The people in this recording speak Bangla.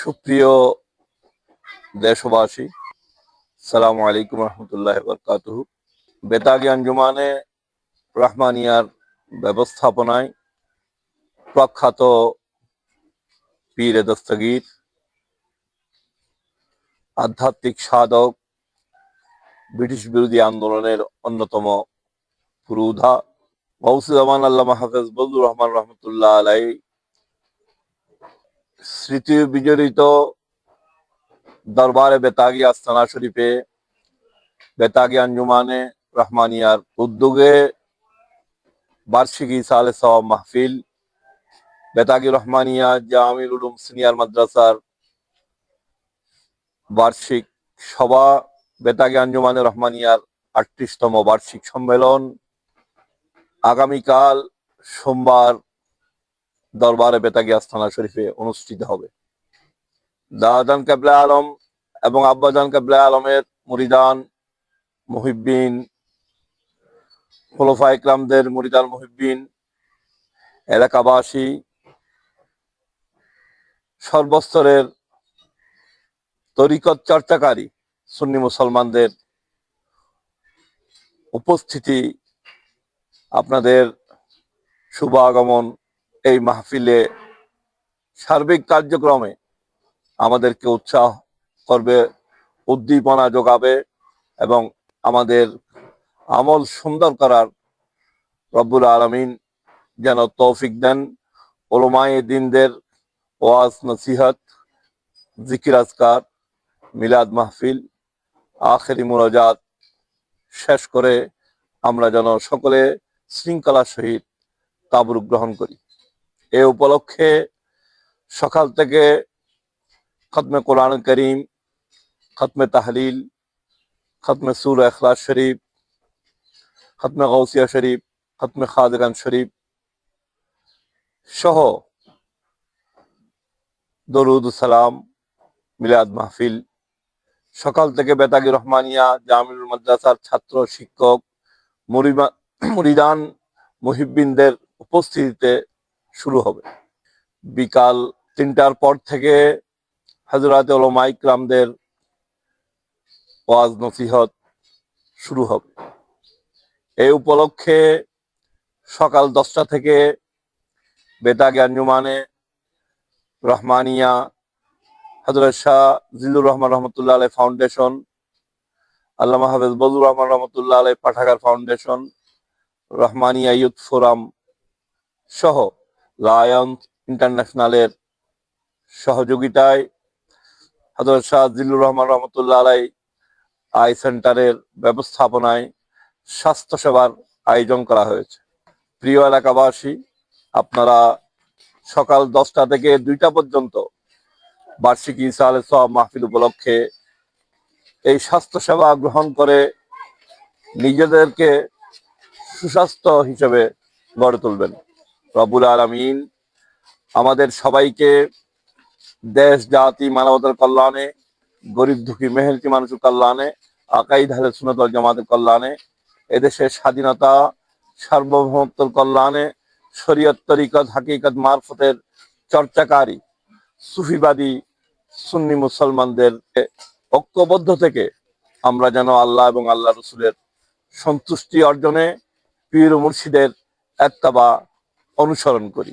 সুপ্রিয় দেশবাসী, সালাম আলাইকুম রহমতুল্লাহ বরকাত বেতাগি আঞ্জুমানে রহমানিয়ার ব্যবস্থাপনায় প্রখ্যাত পীর দস্তগীর, আধ্যাত্মিক সাধক, ব্রিটিশ বিরোধী আন্দোলনের অন্যতম পুরুধা। গৌসুজ্জামান আল্লাহ হাফেজ বজলুর রহমান রহমতুল্লাহ আলাই স্মৃতি বিজড়িত দরবারে বেতাগি আস্তানা শরীফে বেতাগি আঞ্জুমানে রহমানিয়ার উদ্যোগে বার্ষিকী ইসালে সওয়াব মাহফিল, বেতাগি রহমানিয়া জামিল উলুম সিনিয়র মাদ্রাসার বার্ষিক সভা, বেতাগি আঞ্জুমানে রহমানিয়ার আটত্রিশতম বার্ষিক সম্মেলন। আগামীকাল সোমবার দরবারে বেতাগি থানা শরীফে অনুষ্ঠিত হবে। দাদান কাবলা আলম এবং আব্বাজান কাবলা আলমের মুরিদান মুহিব্বিন, খোলফা ইকরামদের মুরিদান মুহিব্বিন, এলাকাবাসী, সর্বস্তরের তরিকত চর্চাকারী সুন্নি মুসলমানদের উপস্থিতি, আপনাদের শুভ আগমন এই মাহফিলে সার্বিক কার্যক্রমে আমাদেরকে উৎসাহ করবে, উদ্দীপনা যোগাবে এবং আমাদের আমল সুন্দর করার রব্বুল আলমিন যেন তৌফিক দেন। ওলমায়ে দিনদের ওয়াজ, নসিহত, জিকির আজকার, মিলাদ মাহফিল, আখেরি মুরাজাত শেষ করে আমরা যেন সকলে শৃঙ্খলার সহিত তাবরুক গ্রহণ করি। এ উপলক্ষে সকাল থেকে খতমে কোরআন করিম, খতমে তাহলিল, খতমে সুর এখলাস শরীফ, খতমে গৌসিয়া শরীফ, খতমে খাদগান শরীফ সহ দরুদ সালাম, মিলাদ মাহফিল, সকাল থেকে বেতাগি রহমানিয়া, জামিলুল মাদ্রাসার ছাত্র, শিক্ষক মুরিদান, মুহিব্বিনদের উপস্থিতিতে শুরু হবে। বিকাল তিনটার পর থেকে হাজরাত ওলমাইকরামদের ওয়াজ নসিহত শুরু হবে। এই উপলক্ষে সকাল দশটা থেকে বেতাগি আঞ্জুমানে রহমানিয়া হজরত শাহ জিল্লুর রহমান রহমতুল্লাহ আলাই ফাউন্ডেশন, আল্লামা হাফেজ বজুর রহমান রহমতুল্লাহ আলাই পাঠাগার ফাউন্ডেশন, রহমানিয়া ইউথ ফোরাম সহ লায়ন্স ইন্টারন্যাশনালের সহযোগিতায় হজরত শাহ জিল্লুর রহমান রহমতুল্লাহ আলাই আই সেন্টারের ব্যবস্থাপনায় স্বাস্থ্যসেবার আয়োজন করা হয়েছে। প্রিয় এলাকাবাসী, আপনারা সকাল দশটা থেকে দুইটা পর্যন্ত বার্ষিক ইসাল সব মাহফিল উপলক্ষে এই স্বাস্থ্যসেবা গ্রহণ করে নিজেদেরকে সুস্বাস্থ্য হিসেবে গড়ে তুলবেন। রবুল আলমিন আমাদের সবাইকে দেশ, জাতি, মানবতার কল্যাণে, গরিব দুঃখী, মেহনতি মানুষের কল্যাণে আকাই ধারে সুনতল জামাতের কল্যাণে, এদেশের স্বাধীনতা, সার্বভৌমত্বর কল্যাণে, শরীয়ত তরিকত, হাকিকত মারফতের চর্চাকারী, সুফিবাদী, সুন্নি মুসলমানদের ঐক্যবদ্ধ থেকে আমরা যেন আল্লাহ এবং আল্লাহ রসুলের সন্তুষ্টি অর্জনে পীর মুর্শিদের একতাবা অনুসরণ করি।